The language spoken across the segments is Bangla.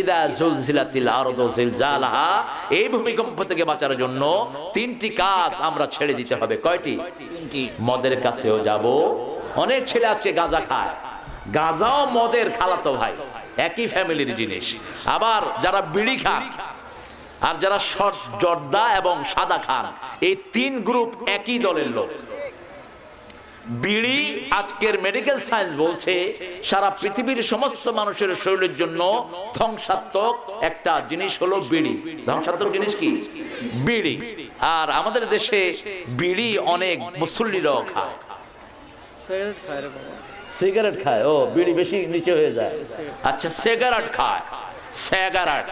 ইদা জুলজিলাতিল আরদু জিলজালাহা। এই ভূমিকম্প থেকে বাঁচার জন্য তিনটি কাজ আমরা ছেড়ে দিতে হবে। কয়টি? মদের কাছেও যাব। অনেক ছেলে আজকে গাঁজা খায়। গাঁজাও মদের খালাতো ভাই। একই ফ্যামিলির জিনিস। আবার যারা বিড়ি খান আর যারা জর্দা এবং সাদা খান, এই তিন গ্রুপ একই দলের লোক। বিড়ি আজকের মেডিকেল সায়েন্স বলছে সারা পৃথিবীর সমস্ত মানুষের শরীরের জন্য ধ্বংসাত্মক একটা জিনিস হলো বিড়ি। ধ্বংসাত্মক জিনিস কি? বিড়ি। আর আমাদের দেশে বিড়ি অনেক মুসল্লিরাও খায়। সিগারেট খায় সিগারেট খায় ও বিড়ি বেশি নিচে হয়ে যায়। আচ্ছা সিগারেট খায়। সিগারেট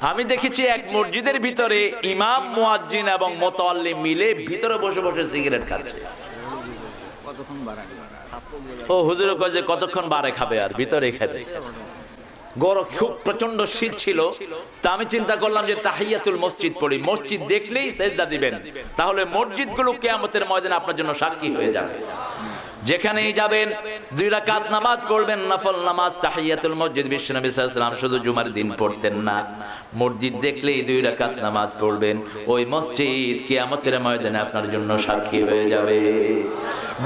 আমি দেখেছি এক মসজিদের ভিতরে ইমাম, মুয়াজ্জিন এবং মোতাল্লি মিলে ভিতরে বসে বসে সিগারেট খাচ্ছে। ও হুজুর কয় যে কতক্ষণ বারে খাবে আর ভিতরে খাবে? গরম খুব প্রচণ্ড শীত ছিল, তা আমি চিন্তা করলাম যে তাহিয়াতুল মসজিদ পড়ি। মসজিদ দেখলেই সেজদা দিবেন। তাহলে মসজিদগুলো কেয়ামতের ময়দানে আপনার জন্য সাক্ষী হয়ে যাবে। যেখানেই যাবেন, দুই রাকাত নামাজ পড়বেন, নফল নামাজ তাহিয়াতুল মসজিদ বিশ্বনবী আলাইহি শুধু জুমার দিন পড়তেন না। মসজিদ দেখলেই দুই রাকাত নামাজ পড়বেন। ওই মসজিদ কিয়ামতের ময়দানে আপনার জন্য সাক্ষী হয়ে যাবে।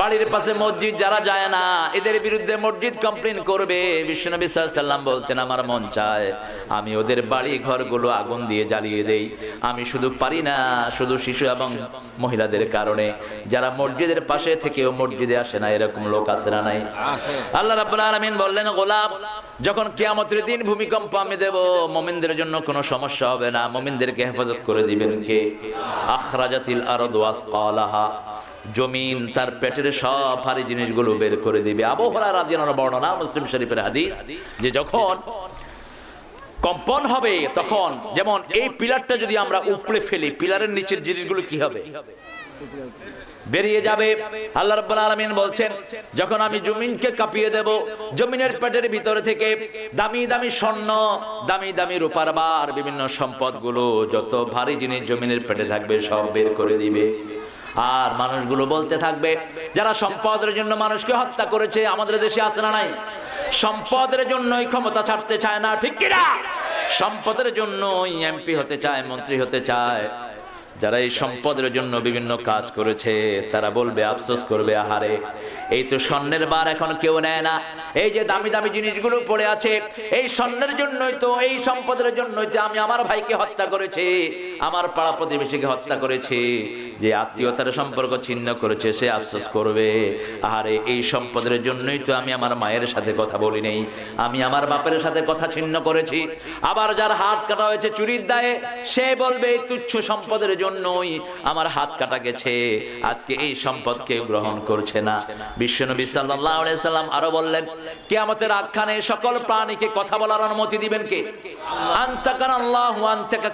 বাড়ির পাশে মসজিদ যারা যায় না, এদের বিরুদ্ধে মসজিদ কমপ্লেন করবে। বিশ্বনবী আলাইহি বলতেন, আমার মন চায় আমি ওদের বাড়ি ঘরগুলো আগুন দিয়ে জ্বালিয়ে দেই। আমি শুধু পারি না, শুধু শিশু এবং মহিলাদের কারণে। যারা মসজিদের পাশে থেকেও মসজিদে আসে না এরকম লোক আছে না নাই? আল্লাহ রাব্বুল আলামিন বললেন গোলাপ যখন কিয়ামতের দিন ভূমিকম্প আমি দেব মুমিনদের জন্য কোনো সমস্যা হবে না। মুমিনদেরকে হেফাজত করে দিবেন কে? আখরাজাতিল আরদ ওয়াসকালাহা। জমিন তার পেটের সব ভারী জিনিসগুলো বের করে দিবে। আবু হুরায়রা রাদিয়াল্লাহু বর্ণনা মুসলিম শরীফের হাদিস যে যখন কম্পন হবে তখন যেমন এই পিলারটা যদি আমরা উপড়ে ফেলি পিলারের নিচের জিনিসগুলো কি হবে? বেরিয়ে যাবে। আল্লাহ রাব্বুল আলামিন বলছেন, যখন আমি জমিনকে কাঁপিয়ে দেব, জমিনের পেটের ভিতরে থেকে দামি দামি স্বর্ণ, দামি দামি রূপার বার, বিভিন্ন সম্পদগুলো যত ভারী জিনিস জমিনের পেটে থাকবে, সব বের করে দিবে। আর মানুষগুলো বলতে থাকবে, যারা সম্পদের জন্য মানুষকে হত্যা করেছে, আমাদের দেশে আছে না নাই? সম্পদের জন্যই ক্ষমতা ছাড়তে চায় না, ঠিক কিনা? সম্পদের জন্যই এমপি হতে চায়, মন্ত্রী হতে চায়। যারা এই সম্পদের জন্য বিভিন্ন কাজ করেছে, তারা বলবে, আফসোস করবে, আহারে, এই তো স্বর্ণের বার এখন কেউ নেয় না। এই যে দামি দামি জিনিসগুলো পড়ে আছে, এই স্বর্ণের জন্যই তো, এই সম্পদের জন্যই তো আমি আমার ভাইকে হত্যা করেছি, আমার পাড়া প্রতিবেশীকে হত্যা করেছি, যে আত্মীয়তার সম্পর্ক ছিন্ন করেছে, সে আফসোস করবে। আহারে, এই সম্পদের জন্যই তো আমি আমার মায়ের সাথে কথা বলি নেই, আমি আমার বাপের সাথে কথা ছিন্ন করেছি। আবার যার হাত কাটা হয়েছে চুরির দায়ে, সে বলবে, এই তুচ্ছ সম্পদের জন্যই আমার হাত কাটা গেছে, আজকে এই সম্পদ কেউ গ্রহণ করছে না। বিশ্বনবী সাল্লাল্লাহু আলাইহি সাল্লাম আরও বললেন কিয়ামতের আখ্যানে সকল প্রাণীকে কথা বলার অনুমতি দিবেন কে? আল্লাহু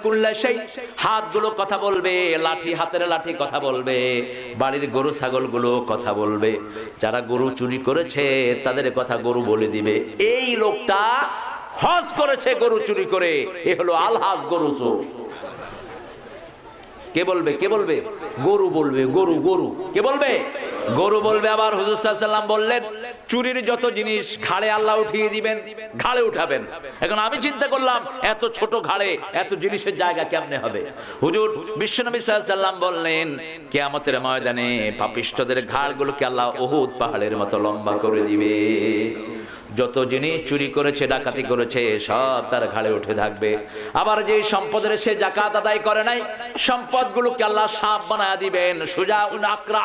কুল্লা শাই হাতগুলো কথা বলবে, লাঠি, হাতের লাঠি কথা বলবে, বাড়ির গরু, ছাগলগুলো কথা বলবে। যারা গরু চুরি করেছে, তাদের কথা গরু বলে দিবে। এই লোকটা হজ করেছে গরু চুরি করে, এ হলো আলহাজ গরু চোর। কে বলবে কে বলবে? গরু বলবে, গরু গরু। কে বলবে? গরু বলবে আবার হুজুর সাল্লাম বললেন, চুরির যত জিনিস ঘাড়ে আল্লাহ উঠিয়ে দিবেন, ঘাড়ে উঠাবেন। এখন আমি চিন্তা করলাম, এত ছোট ঘাড়ে এত জিনিসের জায়গা কেমনে হবে? হুজুর, বিশ্বনবী সাল্লাম বললেন, কেয়ামতের ময়দানে পাপিষ্ঠদের ঘাড়গুলোকে আল্লাহ ওহুদ পাহাড়ের মতো লম্বা করে দিবে। যত জিনিস চুরি করেছে, ডাকাতি করেছে, সব তার ঘাড়ে উঠে থাকবে। আবার যে সম্পদের সে জাকাত আদায় করে নাই, সম্পদগুলোকে আল্লাহ সাপ বানায় দিবেন। সোজা আকরা,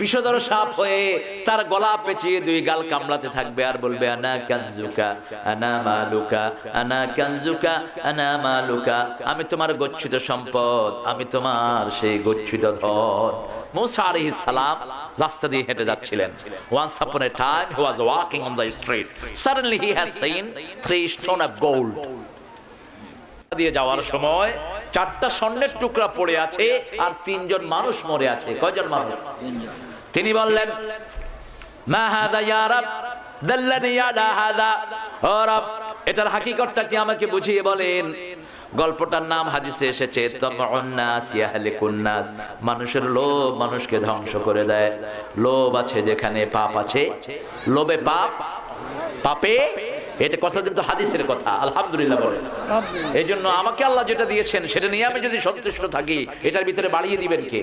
বিষধর সাপ হয়ে তার গলা পেঁচিয়ে দুই গাল কামড়াতে থাকবে আর বলবে, আনা কানজুকা, আনা মালুকা, আনা কানজুকা, আনা মালুকা, আমি তোমার গচ্ছিত সম্পদ, আমি তোমার সেই গচ্ছিত ধন। মুসা আলাইহিস সালাম রাস্তা দিয়ে হেঁটে যাচ্ছিলেন। Once upon a time, he was walking on the street. Suddenly he has seen three stone of gold. দিয়ে যাওয়ার সময় চারটা স্বর্ণের টুকরা পড়ে আছে আর তিনজন মানুষ মরে আছে। কয়জন মানুষ? তিনি বললেন, মা হাদা ইয়া রাব, দাল্লানি আলা হাদা। ও রব, এটার হাকিকতটা কি আমাকে বুঝিয়ে বলেন? গল্পটার নাম হাদিসে এসেছে মানুষের লোভ মানুষকে ধ্বংস করে দেয়। লোভ আছে যেখানে পাপ আছে। লোভে পাপ পাপে? এটা কথা কিন্তু হাদিসের কথা আলহামদুলিল্লাহ বলেন এই জন্য আমাকে আল্লাহ যেটা দিয়েছেন সেটা নিয়ে আমি যদি সন্তুষ্ট থাকি এটার ভিতরে বাড়িয়ে দিবেন কে?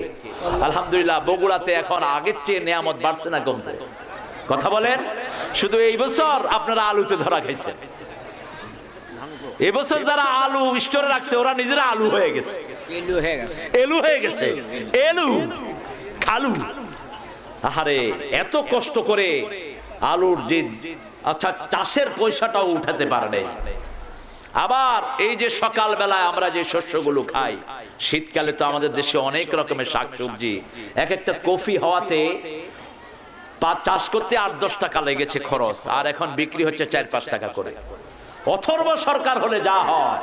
আলহামদুলিল্লাহ বগুড়াতে এখন আগের চেয়ে নেয়ামত বাড়ছে না কমছে। কথা বলেন? শুধু এই বছর আপনারা আলুতে ধরা খাইছেন। এবছর যারা আলু স্টোরে রাখছে ওরা নিজেরা আলু হয়ে গেছে। এলু হয়ে গেছে। এলু খালু। আহারে এত কষ্ট করে আলুর যে আচ্ছা চাষের পয়সাটাও উঠাতে পারে আবার এই যে সকাল বেলায় আমরা যে শস্যগুলো খাই শীতকালে তো আমাদের দেশে অনেক রকমের শাকসবজি। এক একটা কফি হওয়াতে পা- চাষ করতে আট দশ টাকা লেগেছে খরচ আর এখন বিক্রি হচ্ছে চার পাঁচ টাকা করে। অথর্ব সরকার হলে যা হয়।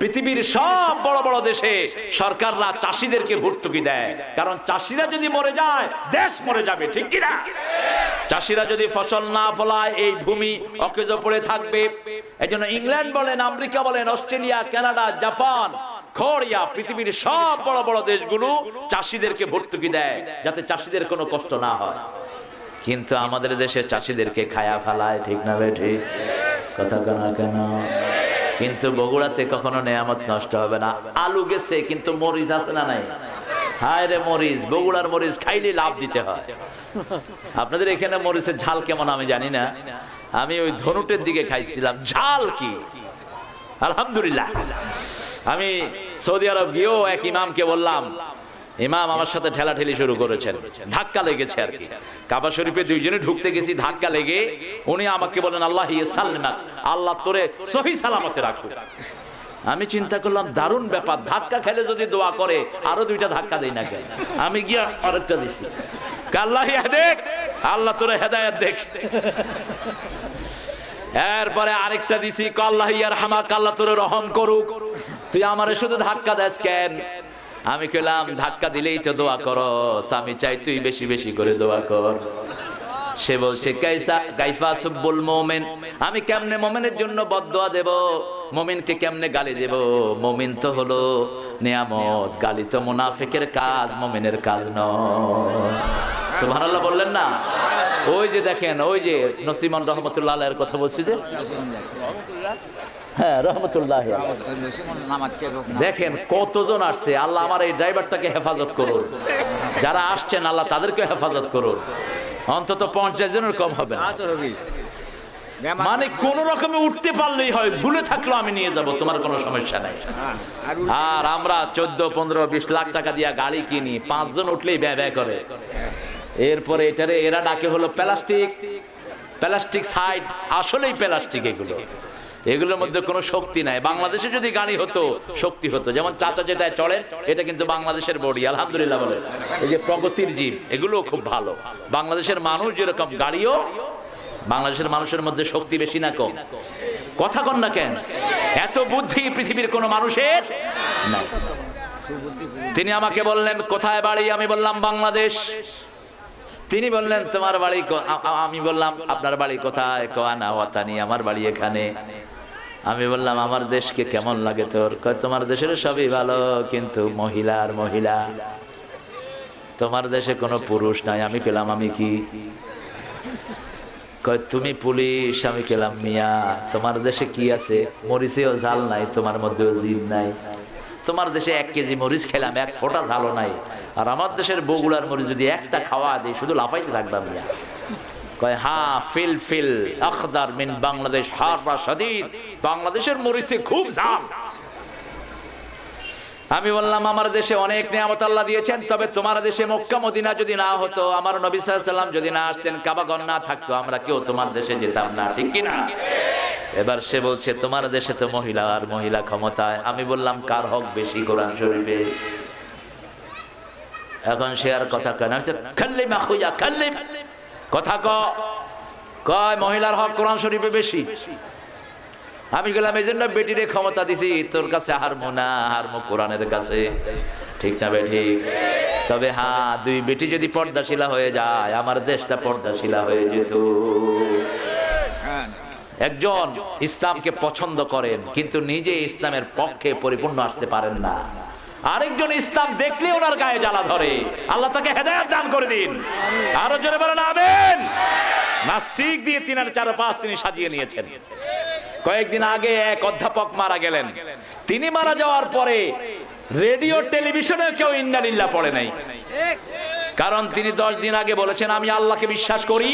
পৃথিবীর সব বড় বড় দেশে সরকাররা চাষিদেরকে ভর্তুকি দেয়। কারণ চাষিরা যদি মরে যায়, দেশ মরে যাবে, ঠিক কিনা? চাষিরা যদি ফসল না ফলায়, এই ভূমি অকেজ পড়ে থাকবে। এই জন্য ইংল্যান্ড বলেন, আমেরিকা বলেন, অস্ট্রেলিয়া, কানাডা, জাপান, খড়িয়া, পৃথিবীর সব বড় বড় দেশগুলো চাষিদেরকে ভর্তুকি দেয়, যাতে চাষিদের কোনো কষ্ট না হয়। কিন্তু আমাদের দেশে চাষিদেরকে খায়া ফেলায়, ঠিক না ঠিক? কথা কেন কেন কিন্তু বগুড়াতে কখনো নেয়ামত নষ্ট হবে না। আলু গেছে, কিন্তু মরিচ আছে না নাই? হায় রে মরিচ, বগুড়ার মরিচ খাইলে লাভ দিতে হয়। আপনাদের এখানে মরিচের ঝাল কেমন আমি জানি না। আমি ওই ধনুটের দিকে খাইছিলাম। ঝাল কি? আলহামদুলিল্লাহ। আমি সৌদি আরব গিয়েও এক ইমামকে বললাম ইমাম আমার সাথে ঠেলাঠেলি শুরু করেছেন। ধাক্কা লেগেছে আর কি। কাবা শরীফে দুইজনে ঢুকতে গেছি, ধাক্কা লেগে উনি আমাকে বলেন আল্লাহ সালমাক আল্লাহ তোরে সহি সালামতে রাখুক। আমি চিন্তা করলাম, দারুণ ব্যাপার, ধাক্কা খেলে যদি দোয়া করে, আরও দুইটা ধাক্কা দেই না কেন? আমি গিয়া আরেকটা দিছি। আল্লাহ দেখ, আল্লাহ তোরে হেদায়াত দেখ। এরপরে আরেকটা দিছি কল্লাহ ইয়ার হামাক আল্লাহ তোরে রহম করুক। তুই আমার শুধু ধাক্কা দেস কেন? আমি কইলাম, ধাক্কা দিলেই তো দোয়া করো। আমি চাই তুই বেশি বেশি করে দোয়া কর। সে বলছে, কাইসা গাইফা সুব্বুল মোমেন। আমি কেমনে মোমেনের জন্য বদদোয়া দেব? মোমিনকে কেমনে গালি দেব? মোমিন তো হলো নিয়ামত। গালি তো মুনাফিকের কাজ, মোমিনের কাজ নয়। বললেন না? ওই যে দেখেন, ওই যে নসিমান রহমতুল্লাহ আলাইয়ের কথা বলছি যে। হ্যাঁ। দেখেন, কতজন আসছে, আল্লাহ আমার এই ড্রাইভারটাকে হেফাজত করুন। যারা আসছেন, আল্লাহ তাদেরকে হেফাজত করুন। অন্তত পঞ্চাশ জনের কম হবে মানে কোন রকমে উঠতে পারলেই হয় ঝুলে থাকলেও আমি নিয়ে যাব, তোমার কোনো সমস্যা নাই। আর আমরা চোদ্দ, পনেরো, বিশ লাখ টাকা দিয়া গাড়ি কিনি, পাঁচজন উঠলেই ব্যয় ব্যয় করে। এরপরে এটারে এরা ডাকে হলো প্লাস্টিক প্লাস্টিক সাইড, আসলেই প্লাস্টিক এগুলো। এগুলোর মধ্যে কোনো শক্তি নাই। বাংলাদেশে যদি গাড়ি হতো, শক্তি হতো। যেমন চাচা যেটা চড়েন এটা কিন্তু বাংলাদেশের বডি, আলহামদুলিল্লাহ বলে। এই যে প্রগতির জীব এগুলো খুব ভালো। বাংলাদেশের মানুষ যেরকম গাড়িও, বাংলাদেশের মানুষের মধ্যে শক্তি বেশি না কম। কথা কন না কেন? এত বুদ্ধি পৃথিবীর কোনো মানুষের নাই। তিনি আমাকে বললেন, কোথায় বাড়ি? আমি বললাম, বাংলাদেশ। তিনি বললেন, তোমার বাড়ি আমি বললাম, আপনার বাড়ি কোথায়? কোয়ানা ওয়াতানি আমার বাড়ি এখানে। আমি বললাম, আমার দেশকে কেমন লাগে তোর? তোমার দেশের সবই ভালো, কিন্তু মহিলা আর মহিলা, তোমার দেশে কোনো পুরুষ নাই। আমি পেলাম আমি কি? তুমি পুলিশ, আমি কেলাম মিয়া, তোমার দেশে কি আছে? মরিচেও ঝাল নাই, তোমার মধ্যেও জিদ নাই। তোমার দেশে এক কেজি মরিচ খেলাম, এক ফোঁটা ঝালও নাই। আর আমার দেশের বগুড়ার মরিচ যদি একটা খাওয়া দিই, শুধু লাফাইতে থাকবা, মিয়া। কয়, হা, ফিল ফিল, আখদার মিন বাংলাদেশ হার বা সাদিদ বাংলাদেশের মরিচে খুব ঝাল। আমি বললাম, আমার দেশে অনেক নিয়ামত আল্লাহ দিয়েছেন, তবে তোমার দেশে মক্কা, মদিনা যদি না হতো, আমার নবী সাল্লাম যদি না আসতেন কাবাগন না থাকতো, আমরা কেউ তোমার দেশে যেতাম না, ঠিক কি না? এবার সে বলছে, তোমার দেশে তো মহিলা আর মহিলা ক্ষমতায়। আমি বললাম, কার হক বেশি কোরআন শরীফে? এখন সে আর কথা কেন খাল্লি মাখুয়া খাল্লি কথা ক। কয়, মহিলার হক কোরআন শরীফে বেশি। আমি গেলাম, এই জন্য বেটিরে ক্ষমতা দিছি, তোর কাছে হারমো না, হারমো কোরআনের কাছে। ঠিক না বেঠি তবে হ্যাঁ দুই বেটি যদি পর্দাশীলা হয়ে যায়, আমার দেশটা পর্দাশীলা হয়ে যেত। একজন ইসলামকে পছন্দ করেন, কিন্তু নিজে ইসলামের পক্ষে পরিপূর্ণ আসতে পারেন না। আরেকজন ইসলাম দেখলে ওনার গায়ে জ্বালা ধরে। আল্লাহ তাকে হেদায়ত দান করে দিন। আরও জোরে বলেন, আমেন। নাস্তিক দিয়ে তিনার চার পাঁচ তিনি সাজিয়ে নিয়েছেন। কয়েকদিন আগে এক অধ্যাপক মারা গেলেন। তিনি মারা যাওয়ার পরে রেডিও, টেলিভিশনে কেউ ইন্নালিল্লাহ পড়ে নাই। কারণ তিনি দশ দিন আগে বলেছেন, আমি আল্লাহকে বিশ্বাস করি।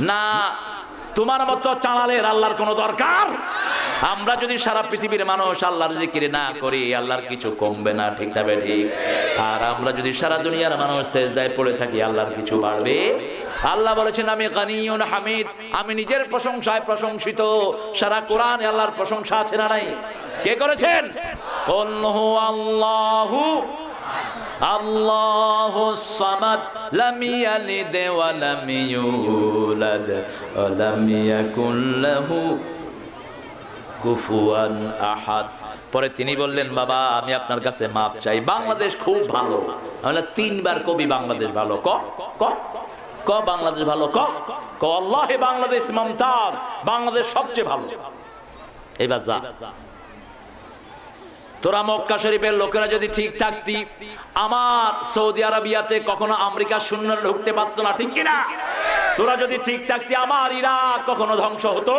না তোমার মতো চালালের আল্লাহর কোনো দরকার? আমরা যদি সারা পৃথিবীর মানুষ আল্লাহর জিকির না করি, আল্লাহর কিছু কমবে না, ঠিক না ঠিক আর আমরা যদি সারা দুনিয়ার মানুষ সেজদায় পড়ে থাকি, আল্লাহর কিছু বাড়বে? আল্লাহ বলেছেন, আমি কানিউন হামিদ, আমি নিজের প্রশংসায় প্রশংসিত। সারা কোরআনে আল্লাহর প্রশংসা আছে না নাই? কে করেছেন? আল্লাহু الله الصمد لم يلد ولم يولد ولم يكن له কুফুয়ান আহাদ পরে তিনি বললেন বাবা আমি আপনার কাছে মাপ চাই বাংলাদেশ খুব ভালো আমরা তিনবার কবি বাংলাদেশ ভালো ক ক ক বাংলাদেশ ভালো ক ক আল্লাহে বাংলাদেশ মমতাজ বাংলাদেশ সবচেয়ে ভালো এবার যা তোরা মক্কা শরীফের লোকেরা যদি ঠিক থাকতি, আমার সৌদি আরবিয়াতে কখনো আমেরিকা শূন্য ঢুকতে পারতো না, ঠিক কিনা? তোরা যদি ঠিক থাকতি, আমার ইরাক কখনো ধ্বংস হতো?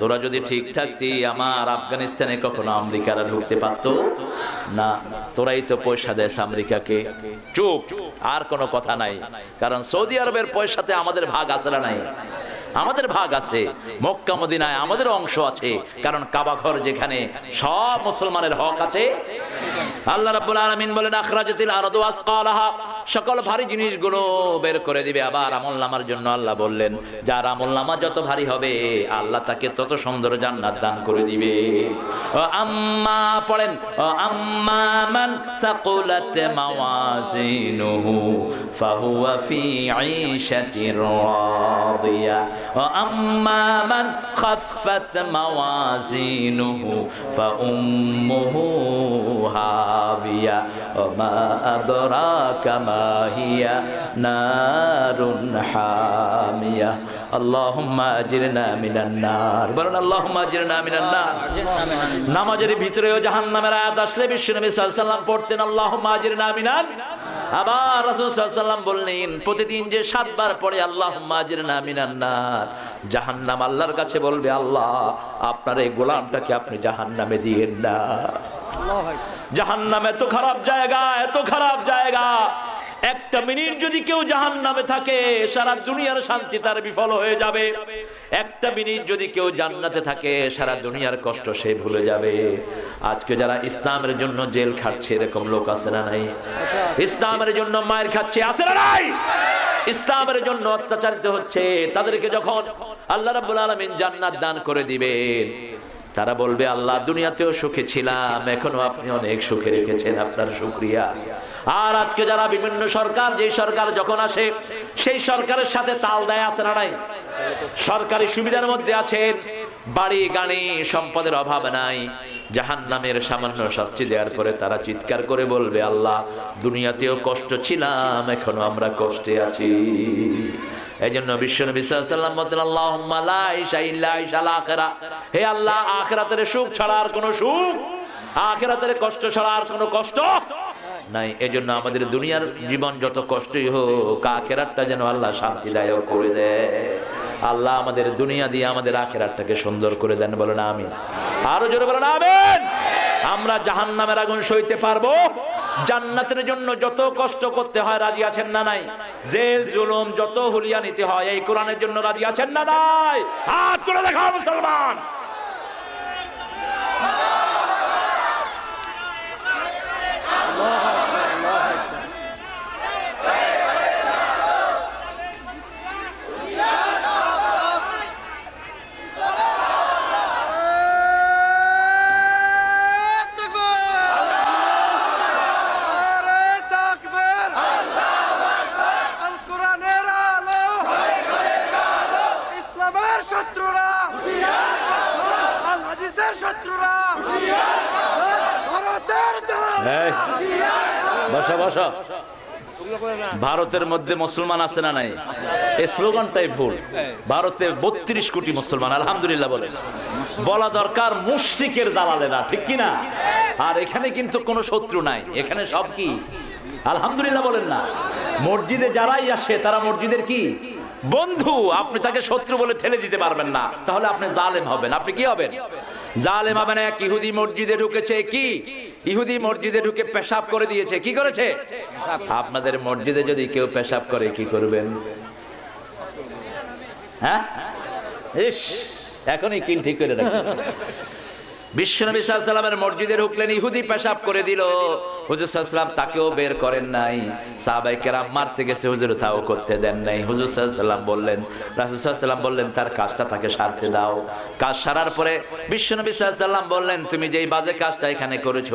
তোরা যদি ঠিক থাকতি, আমার আফগানিস্তানে কখনো আমেরিকারা ঢুকতে পারতো? না, তোরাই তো পয়সা দেশ আমেরিকাকে। চুপ, আর কোনো কথা নাই। কারণ সৌদি আরবের পয়সাতে আমাদের ভাগ আছে না নাই? আমাদের ভাগ আছে, মক্কা, মদিনায় আমাদের অংশ আছে। কারণ কাবাঘর যেখানে সব মুসলমানের হক আছে। আল্লাহ রাব্বুল আলামিন বলেন আরদু আসকালাহা। সকল ভারী জিনিসগুলো বের করে দিবে। আবার আমল নামার জন্য আল্লাহ বললেন, যার আমল নামা যত ভারী হবে, আল্লাহ তাকে তত সুন্দর জান্নাত দান করে দিবে। আম্মা পড়েন আম্মা মান সাকুলাত মাওয়াজিনুহু, ফাহুয়া ফি আইশাতির রাদিয়া। আম্মা মান খাফফাত মাওয়াজিনুহু ফাউম্মুহু হাবিয়া। ওয়া মা আদরাকা হিয়া নারুন হামিয়া। আল্লাহুম্মা নামাজের আয়াত আসলে বিশ্বনবী পড়তেন আবার বললেন, প্রতিদিন যে সাতবার পড়ে, আল্লাহুম্মা আজিরনা মিনান নার। জাহান্নাম আল্লাহর কাছে বলবে, আল্লাহ, আপনার এই গোলামটাকে আপনি জাহান্নামে দিয়েন না। জাহান্নাম এত খারাপ জায়গা, এত খারাপ জায়গা। একটা মিনিট যদি কেউ জাহান নামে থাকে, সারা দুনিয়ার শান্তি তার বিফল হয়ে যাবে। একটা মিনিট যদি কেউ জান্নাতে থাকে, সারা দুনিয়ার কষ্ট সে ভুলে যাবে। আজকে যারা ইসলামের জন্য জেল খাটছে, এরকম লোক আছে না নাই? ইসলামের জন্য মায়ের খাচ্ছে, আছে না নাই? ইসলামের জন্য অত্যাচারিত হচ্ছে, তাদেরকে যখন আল্লাহ রাব্বুল আলামিন জান্নাত দান করে দিবেন তারা বলবে, আল্লাহ দুনিয়াতেও সুখে ছিলাম, এখনও আপনি অনেক সুখে রেখেছেন, আপনার শুক্রিয়া। আর আজকে যারা বিভিন্ন সরকার, যেই সরকার যখন আসে, সেই সরকারের সাথে তাল দেয় আছে না নাই? সরকারি সুবিধার মধ্যে আছেন বাড়ি, গাড়ি, সম্পদের অভাব নাই। জাহান নামের সামান্য শাস্তি দেওয়ার পরে তারা চিৎকার করে বলবে, আল্লাহ, দুনিয়াতেও কষ্ট ছিলাম, এখনও আমরা কষ্টে আছি। এই জন্য আল্লাহ সুখ ছাড়া আর সুখ, আখেরাতের কষ্ট ছাড়া আর কষ্ট নাই। এজন্য আমাদের দুনিয়ার জীবন যত কষ্টই হোক, আখেরাতটা যেন আল্লাহ শান্তিদায়ক করে দেয়। আল্লাহ আমাদের দুনিয়া দিয়ে আমাদের আখেরাতটাকে সুন্দর করে দেন, বলেন আমিন। আরও জোরে বলেন, আমিন। আমরা জাহান্নামের আগুন সইতে পারব জান্নাতের জন্য যত কষ্ট করতে হয়, রাজি আছেন না নাই? জেল জুলুম যত হুলিয়া নিতে হয়, এই কোরআনের জন্য রাজি আছেন না নাই? হাত তুলে দেখাও মুসলমান ইসলামের শত্রুরা আল হাদিসের শত্রুরা ভারতের দল এই, বসো বসো। ভারতের মধ্যে মুসলমান আছে না নাই? এই স্লোগানটাই ভুল। ভারতে বত্রিশ কোটি মুসলমান, আলহামদুলিল্লাহ বলে। বলা দরকার মুশরিকের দালালেরা ঠিক কিনা? আর এখানে কিন্তু কোনো শত্রু নাই। এখানে সব কি? আলহামদুলিল্লাহ বলেন না। মসজিদে যারাই আসে, তারা মসজিদের কি? বন্ধু। আপনি তাকে শত্রু বলে ঠেলে দিতে পারবেন না। তাহলে আপনি জালেম হবেন। আপনি কি হবেন? জালেম হবেন এক ইহুদি মসজিদে ঢুকেছে কি? ইহুদি মসজিদে ঢুকে পেশাব করে দিয়েছে। কি করেছে? আপনাদের মসজিদে যদি কেউ পেশাব করে, কি করবেন? হ্যাঁ? ইস, এখনই কিল ঠিক করে রাখবেন বিশ্বনবী সাল্লামের মসজিদে ঢুকলেন ইহুদি পেশাব করে দিল। হুজুর সাল্লাম তাকেও বের করেন নাই। সাহাবাই কেরাম মারতে গেছে, হুজুর তাও করতে দেন নাই। হুজুর সাল্লাম বললেন, রাসুল বললেন, তার কাজটা তাকে সারতে দাও। কাজ সারার পরে বিশ্বনবী সাল্লাম বললেন, তুমি যেই বাজে কাজটা এখানে করেছ,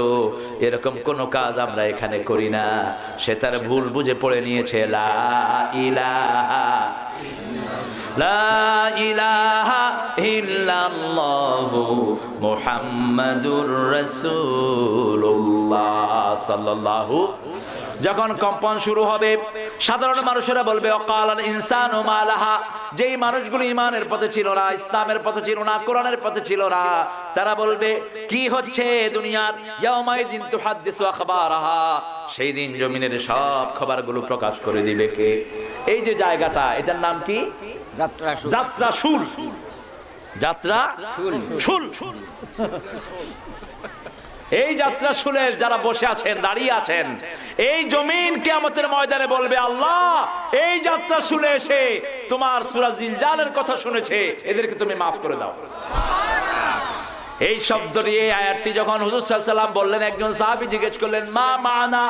এরকম কোনো কাজ আমরা এখানে করি না। সে তার ভুল বুঝে পড়ে নিয়েছে, লা ইলাহা সাল্লাল্লাহু যখন কম্পন শুরু হবে, সাধারণ মানুষেরা বলবে অকাল ইনসান ও মালাহা যেই মানুষগুলো ইমানের পথে ছিল না, ইসলামের পথে ছিল না, কোরআনের পথে ছিল না, তারা বলবে, কি হচ্ছে দুনিয়ার? দিন সেই দিন জমিনের সব খবরগুলো প্রকাশ করে দিবে কে? এই যে জায়গাটা, এটার নাম কি? যাত্রা শুল যাত্রা শুল এই যাত্রা শুলে যারা বসে আছেন দাঁড়িয়ে আছেন এই জমিন কেয়ামতের ময়দানে বলবে আল্লাহ এই যাত্রা শুনে এসে তোমার সুরা জিলজালের কথা শুনেছে এদেরকে তুমি মাফ করে দাও। এই শব্দটি এই আয়াতটি যখন হুজুর সাল্লাম বললেন একজন সাহাবী জিজ্ঞেস করলেন মা মানা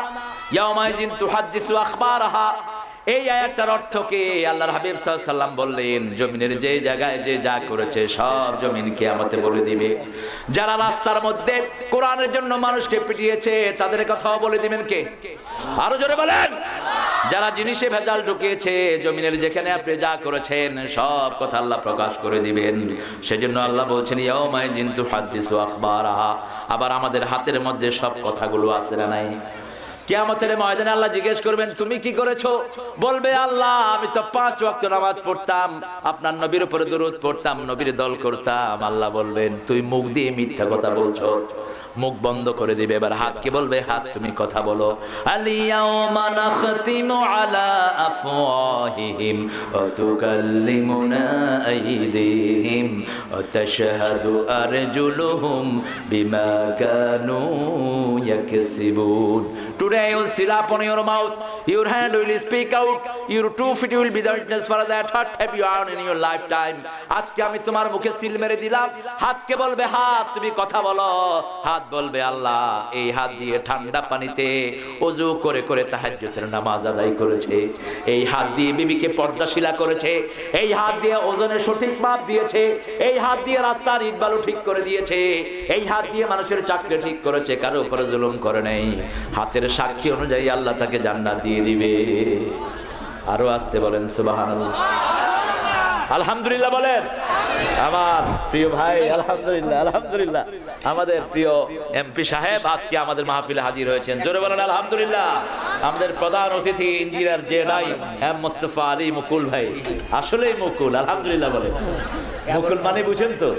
ইয়াউমাইজিন তুহাদ্দিসু আখবারাহা? এই আয়াতটার অর্থ কি? আল্লাহর হাবিব সাল্লাম বললেন, জমিনের যে জায়গায় যে যা করেছে, সব জমিনকে আমাকে বলে দিবে। যারা রাস্তার মধ্যে কোরআনের জন্য মানুষকে পিটিয়েছে, তাদের কথাও বলে দিবেন কে? আরও জোরে বলেন। যারা জিনিসে ভেজাল ঢুকিয়েছে, জমিনের যেখানে আপনি যা করেছেন, সব কথা আল্লাহ প্রকাশ করে দিবেন। সেজন্য আল্লাহ বলছেন ইয়াউমাই জিন্তু হাদিসু আবার আমাদের হাতের মধ্যে সব কথাগুলো আছে না নাই? কিয়ামতের ময়দানে আল্লাহ জিজ্ঞেস করবেন, তুমি কি করেছ? বলবে, আল্লাহ, আমি তো পাঁচ ওয়াক্ত নামাজ পড়তাম, আপনার নবীর উপরে দরুদ পড়তাম, নবীর দল করতাম। আল্লাহ বলবেন, তুই মুখ দিয়ে মিথ্যা কথা বলছো। মুখ বন্ধ করে দিবে এবার হাতকে বলবে? হাত তুমি কথা বলো। Today your mouth, your hand will speak out, your two for that. What? আজকে আমি তোমার মুখে সিল মেরে দিলাম। হাত হাতকে বলবে? হাত তুমি কথা বলো। হাত বলবে, আল্লাহ, এই হাত দিয়ে ঠান্ডা পানিতে অজু করে করে তাহাজ্জুদের নামাজ আদায় করেছে। এই হাত দিয়ে বিবিকে পর্দাশিলা করেছে। এই হাত দিয়ে ওজনের সঠিক মাপ দিয়েছে। এই হাত দিয়ে রাস্তার ইট বালু ঠিক করে দিয়েছে। এই হাত দিয়ে মানুষের চাকরি ঠিক করেছে। কারও উপরে জুলুম করে নেই। হাতের সাক্ষী অনুযায়ী আল্লাহ তাকে জান্নাত দিয়ে দিবে। আরও আসতে বলেন, সুবহানাল্লাহ। আলহামদুলিল্লাহ বলেন। আমার প্রিয় ভাই আলহামদুলিল্লাহ আলহামদুলিল্লাহ। আমাদের প্রিয় এমপি সাহেব আজকে আমাদের মাহফিলে হাজির হয়েছেন। জোরে বলেন আলহামদুলিল্লাহ। আমাদের প্রধান অতিথি ইঞ্জিনিয়ার জেডাই এম মোস্তফা আলী মুকুল ভাই। আসলেই মুকুল আলহামদুলিল্লাহ বলেন। মুকুল মানে বুঝেন তো?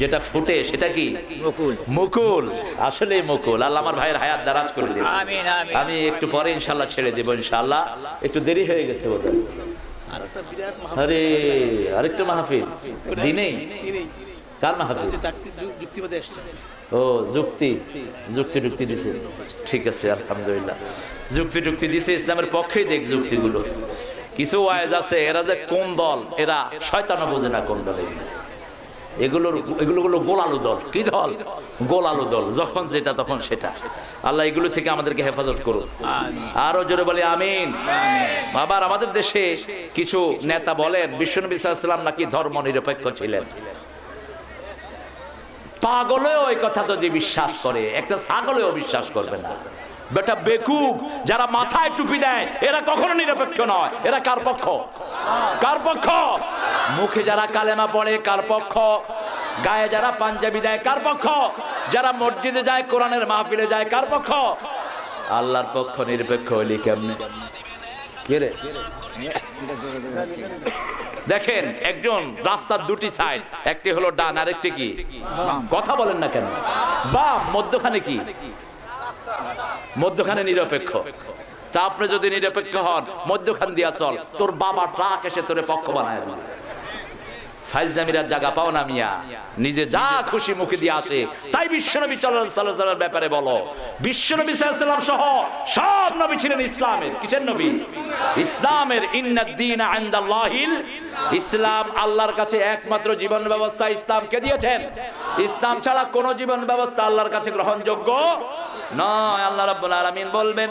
যেটা ফুটে সেটা কি? মুকুল। মুকুল আসলে মুকুল। আল্লাহ আমার ভাইয়ের হায়াত দারাজ করে দিবে আমিন। আমি একটু পরে ইনশাল্লাহ ছেড়ে দেবো ইনশাল্লাহ একটু দেরি হয়ে গেছে বোধহয়। আরে আরেকটা মাহফিল। দিনেই? কার মাহফিল? ও যুক্তি। যুক্তি টুক্তি দিছে। ঠিক আছে আলহামদুলিল্লাহ। যুক্তি যুক্তি দিছে ইসলামের পক্ষেই দেখ যুক্তিগুলো। কিছু ওয়াইজ আছে এরা যে কোন দল এরা শয়তানও বোঝে না কোন দল। এগুলোর এগুলো হলো গোলালু দল। কি দল? গোলালু দল। যখন যেটা তখন সেটা। আল্লাহ এগুলো থেকে আমাদেরকে হেফাজত করুন। আরও জোরে বলি আমিন। আবার আমাদের দেশে কিছু নেতা বলেন বিশ্বনবী সাল্লাম নাকি ধর্ম নিরপেক্ষ ছিলেন। পাগলেও ওই কথা যদি বিশ্বাস করে একটা ছাগলেও বিশ্বাস করবে না। বেটা বেকুব, যারা মাথায় টুপি দেয়, এরা কখনো নিরপেক্ষ নয়। এরা কার পক্ষ? কার পক্ষ? মুখে যারা কালেমা পড়ে, কার পক্ষ? গায়ে যারা পাঞ্জাবি দেয়, কার পক্ষ? যারা মসজিদে যায়, কোরআনের মাহফিলে যায়, কার পক্ষ? আল্লাহর পক্ষ নিরপেক্ষ হইলি কেমনে? দেখেন, একজন রাস্তার দুটি সাইড একটি হলো ডান, আরেকটি কি? কথা বলেন না কেন? বাম, মধ্যখানে কি? মধ্যখানে নিরপেক্ষ। তা আপনি যদি নিরপেক্ষ হন, মধ্যখান দিয়া চল। তোর বাবা ট্রাক এসে তোরে পক্ষ বানায় ফাইজদামিরা জায়গা পাও না মিয়া। নিজে যা খুশি মুখে দিয়ে আসে। তাই বিশ্বনবী সাল্লাল্লাহু ব্যাপারে বলো। বিশ্বনবী সাল্লাল্লাহু সহ সব নবী ছিলেন ইসলামের। কিসের নবী? ইসলামের ইন্নাদ্দিন ইনদাল্লাহিল ইসলাম। আল্লাহর কাছে একমাত্র জীবন ব্যবস্থা ইসলাম কে দিয়েছেন? ইসলাম ছাড়া কোন জীবন ব্যবস্থা আল্লাহর কাছে গ্রহণযোগ্য নয়। আল্লাহ রাব্বুল আলামিন বলবেন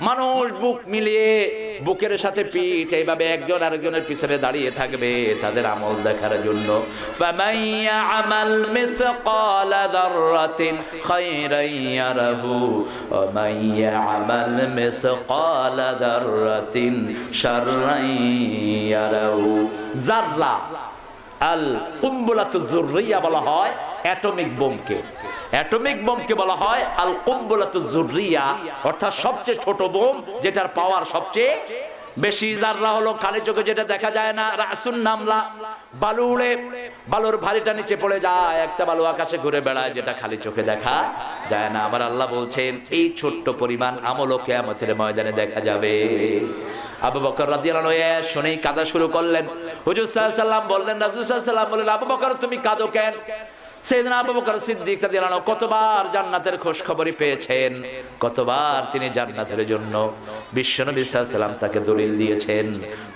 মানুষ বুক মিলিয়ে বুকের সাথে পিঠ, এইভাবে একজন আরেকজনের পিছনে দাঁড়িয়ে থাকবে তাদের আমল দেখার জন্য। যাররা আল বলা হয় অ্যাটমিক বোমকে। অ্যাটমিক বোমকে বলা হয় আল অর্থাৎ সবচেয়ে ছোট বোম যেটার পাওয়ার সবচেয়ে বেশি জাররা হলো খালি চোখে যেটা দেখা যায় না রাসুন নামলা। বালু উড়ে, বালুর ভারীটা নিচে পড়ে যায়। একটা বালু আকাশে ঘুরে বেড়ায়, যেটা খালি চোখে দেখা যায় না। আমার আল্লাহ বলছেন, এই ছোট্ট পরিমাণ আমলও কেয়ামতের ময়দানে দেখা যাবে। আবু বকর রাদিয়াল্লাহু আনহু শুনেই কাঁদা শুরু করলেন। হুজুর সাল্লাল্লাহু আলাইহি বললেন, রাসূল সাল্লাল্লাহু আলাইহি বললেন, আবু বকর, তুমি কাঁদো কেন? সেদিন পেয়েছেন। কতবার তিনি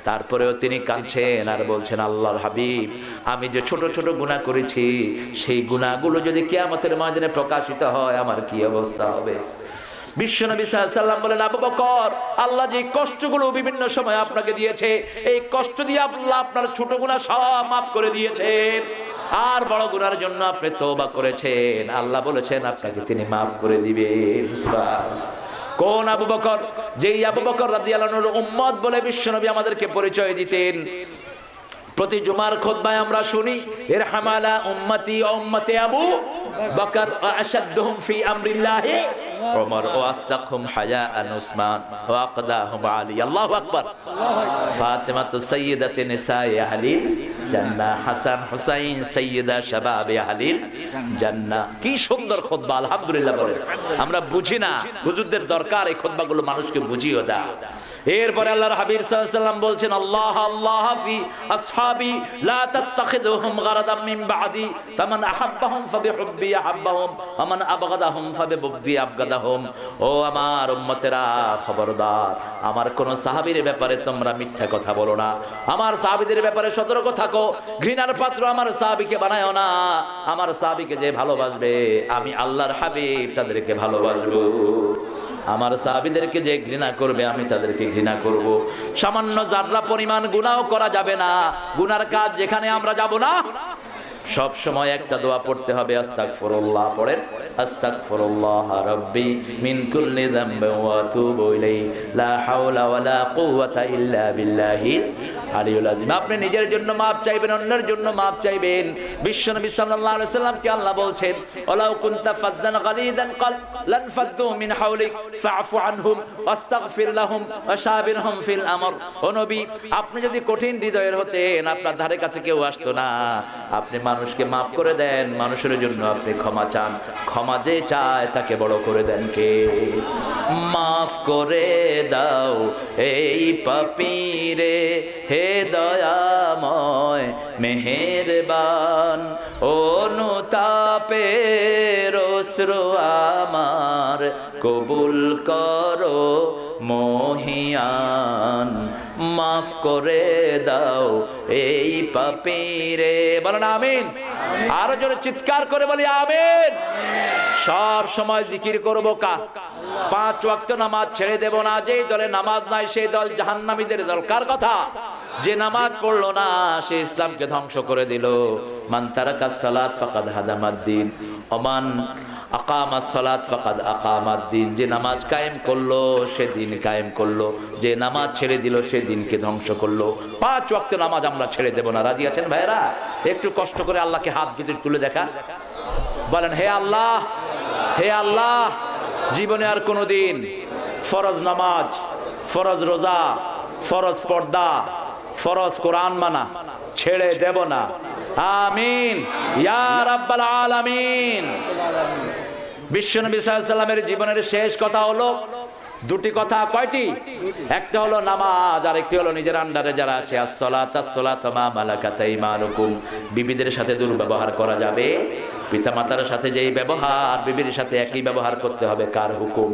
তারপরেও তিনি কাঁদছেন আর বলছেন, আল্লাহর হাবিব, আমি যে ছোট ছোট গুনাহ করেছি, সেই গুনাহগুলো যদি কিয়ামতের ময়দানে প্রকাশিত হয়, আমার কি অবস্থা হবে? বিশ্বনবী সাল্লাম বলেন, আবু বকর, আল্লাহ যে কষ্টগুলো বিভিন্ন সময় আপনাকে দিয়েছে, এই কষ্ট দিয়ে আল্লাহ আপনার ছোট গুণা সব মাফ করে দিয়েছেন আর বড় গুনার জন্য আপনি তওবা করেছেন। আল্লাহ বলেছেন, আপনাকে তিনি মাফ করে দিবেন। কোন আবু বকর, যেই আবু বকর রাদিয়াল্লাহু আনহুর উম্মত বলে বিশ্বনবী আমাদেরকে পরিচয় দিতেন। প্রতি জুমার খোদবায় আমরা শুনি, এর হামালা উম্মতি উম্মতে আবু বকর আশাদ্দুহুম ফি আমরিল্লাহি ওমর, ও আসদাকুম হায়াআন উসমান, ও আকদাহুম আলী। আল্লাহু আকবার। ফাতিমা তো সাইয়্যিদাতে নিসায়ে আহলিল জান্নাহ। হাসান হুসাইন সৈয়দা শাবাব আহলিল জান্না কি সুন্দর খুতবা, আলহামদুলিল্লাহ বলে আমরা বুঝি না, হুজুরদের দরকার এই খুতবাগুলো মানুষকে বুঝিয়ে দাও এরপরে আল্লাহর হাবিব ওয়াসাল্লাম বলছেন, আল্লাহ আল্লাহ ফি আসহাবি, লা তাত্তাখিদুহুম গারাদাম মিন বাদি, ফামান আহাব্বাহুম ফাবিহুব্বি আহাব্বাহুম ওয়া মান আবগাদাহুম ফাবিবুগদি আবগাদাহুম। ও আমার উম্মতেরা, খবরদার, আমার কোন সাহাবীর ব্যাপারে তোমরা মিথ্যা কথা বলো না। আমার সাহাবীদের ব্যাপারে সতর্ক থাকো। ঘৃণার পাত্র আমার সাহাবীকে বানায়ও না। আমার সাহাবীকে যে ভালোবাসবে, আমি আল্লাহর হাবিব তাদেরকে ভালোবাসবো। আমার সাহাবিদেরকে যে ঘৃণা করবে, আমি তাদেরকে ঘৃণা করব। সামান্য যাত্রা পরিমাণ গুণাও করা যাবে না, গুনার কাজ যেখানে আমরা যাব না। সব সময় একটা দোয়া পড়তে হবে, আস্তাগফিরুল্লাহ পড়েন। আস্তাগফিরুল্লাহ রাব্বি মিন কুল্লি যামবিন ওয়া আতুবু ইলাইহি। লা হাওলা ওয়ালা কুওয়াতা ইল্লা বিল্লাহিল আপনি নিজের জন্য maaf চাইবেন, অন্যের জন্য maaf চাইবেন। সাল্লামকে আল্লাহ বলছেন? আপনি যদি কঠিন হৃদয়ের হতেন, আপনার ধারে কাছে কেউ আসতো না। আপনি মানুষকে মাফ করে দেন, মানুষের জন্য আপনি ক্ষমা চান। ক্ষমা যে চায়, তাকে বড় করে দেন কে? মাফ করে দাও, এই পাপীরে, হে দয়াময় মেহেরবান অনুতাপের অশ্রু আমার, কবুল করো মহিয়ান, মাফ করে দাও এই পাপীরে। বলেন আমিন। আরও জোরে চিৎকার করে বলি আমিন। সব সময় জিকির করব কা? পাঁচ ওয়াক্ত নামাজ ছেড়ে দেব না, যেই দলে নামাজ নাই সেই দল জাহান্নামীদের দল। কার কথা? যে নামাজ পড়ল না, সে ইসলামকে ধ্বংস করে দিল। মান তারাকা সালাত ফাকাদ হাদামাদ্দিন ওমান আকামাস সালাত ফাকাদ আকামাদ্দিন। যে নামাজ কায়েম করল, সে দিন কায়েম করল। যে নামাজ ছেড়ে দিল, সে দিনকে ধ্বংস করল। পাঁচ ওয়াক্ত নামাজ আমরা ছেড়ে দেব না। রাজি আছেন ভাইরা একটু কষ্ট করে আল্লাহকে হাত দিতে তুলে দেখা। বলেন, হে আল্লাহ হে আল্লাহ, জীবনে আর কোনোদিন ফরজ নামাজ, ফরজ রোজা, ফরজ পর্দা ফরজ কোরআন মানা, ছেড়ে দেব না। আমিন। ইয়া রাব্বাল আলামিন। বিশ্বনবী সাল্লামের জীবনের শেষ কথা হলো, দুটি কথা কয়টি? একটা হলো নামাজ আর একটি হলো নিজের আন্ডারে যারা আছে, আসসালাত আসসালাত মা মালাকাত ঈমানুকুম বিবিদের সাথে দুর্ব্যবহার করা যাবে। পিতামাতার সাথে যেই ব্যবহার, বিবির সাথে একই ব্যবহার করতে হবে, কার হুকুম?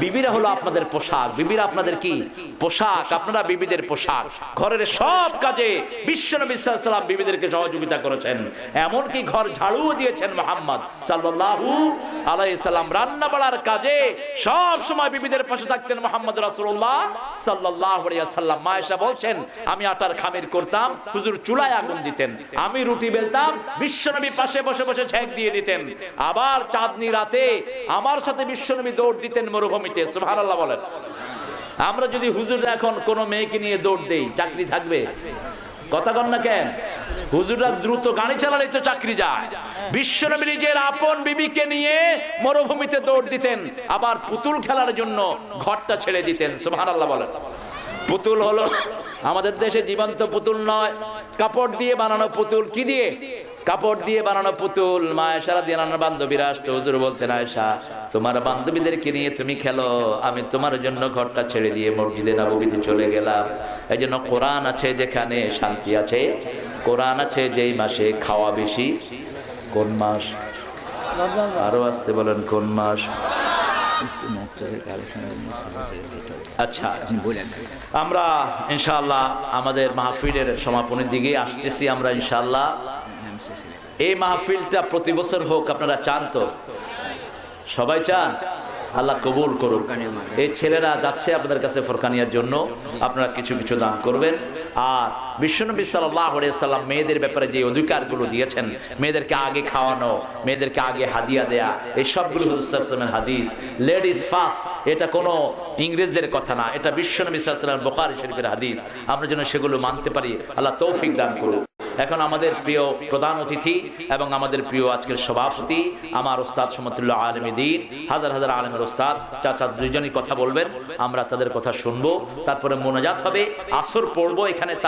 বিবিরা হলো আপনাদের পোশাক। বিবিরা আপনাদের কি? পোশাক। আপনারা বিবিদের পোশাক। ঘরের সব কাজে বিশ্বনবী সাল্লাম বিবিদেরকে সহযোগিতা করেছেন। এমনকি ঘর ঝাড়ুও দিয়েছেন মোহাম্মদ সাল্লাল্লাহু আলাইহি সাল্লাম রান্না বাড়ার কাজে সব সময় বিবিদের পাশে থাকতেন মোহাম্মদ আলাইহি সাল্লাম মায়েশা বলছেন, আমি আটার খামির করতাম, হুজুর চুলায় আগুন দিতেন। আমি রুটি বেলতাম বিশ্বনবী পাশে বসে বসে ঝেঁক দিয়ে দিতেন। আবার চাঁদনি রাতে আমার সাথে বিশ্বনবী দৌড় দিতেন মরুভূমিতে, সুবহানাল্লাহ বলেন। আমরা যদি হুজুর এখন কোনো মেয়েকে নিয়ে দৌড় দেই, চাকরি থাকবে? কথা কন না কেন? হুজুররা দ্রুত গাড়ি চালালেই তো চাকরি যায়। বিশ্বনবী নিজের আপন বিবিকে নিয়ে মরুভূমিতে দৌড় দিতেন, আবার পুতুল খেলার জন্য ঘরটা ছেড়ে দিতেন, সুবহানাল্লাহ বলেন। পুতুল হলো আমাদের দেশে জীবন্ত পুতুল নয়। কাপড় দিয়ে বানানো পুতুল, কি দিয়ে? কাপড় দিয়ে বানানো পুতুল। মায়ের সারা দিয়ে নানা বান্ধবীরা আসতো, হুজুর বলতেন আয়সা তোমার বান্ধবীদেরকে নিয়ে তুমি খেলো। আমি তোমার জন্য ঘরটা ছেড়ে দিয়ে মসজিদে নববীতে চলে গেলাম। এই জন্য কোরআন আছে যেখানে শান্তি আছে। কোরআন আছে যেই মাসে খাওয়া বেশি। কোন মাস? আরও আসতে বলেন, কোন মাস? আচ্ছা আমরা ইনশাল্লাহ আমাদের মাহফিলের সমাপনের দিকে আসতেছি আমরা ইনশাআল্লাহ। এই মাহফিলটা প্রতি বছর হোক, আপনারা চান তো? সবাই চান? আল্লাহ কবুল করুন এই ছেলেরা যাচ্ছে আপনাদের কাছে ফরকানিয়ার জন্য। আপনারা কিছু কিছু দান করবেন। আর বিশ্বনবী সাল্লাম মেয়েদের ব্যাপারে যে অধিকারগুলো দিয়েছেন, মেয়েদেরকে আগে খাওয়ানো, মেয়েদেরকে আগে হাদিয়া দেয়া, এই সবগুলো হাদিস। লেডিস ফার্স্ট এটা কোনো ইংরেজদের কথা না, এটা বিশ্বনবী সাল্লাম বোকারি শরীফের হাদিস। আমরা যেন সেগুলো মানতে পারি, আল্লাহ তৌফিক দান করুন এখন আমাদের প্রিয় প্রধান অতিথি এবং আমাদের প্রিয় আজকের সভাপতি, আমার ওস্তাদ সমতুল্লাহ আলমীদিন হাজার হাজার আলমের ওস্তাদ, চাচা দুজনই কথা বলবেন, আমরা তাদের কথা শুনব, তারপরে মোনাজাত হবে, আসর পড়ব, এখানে তার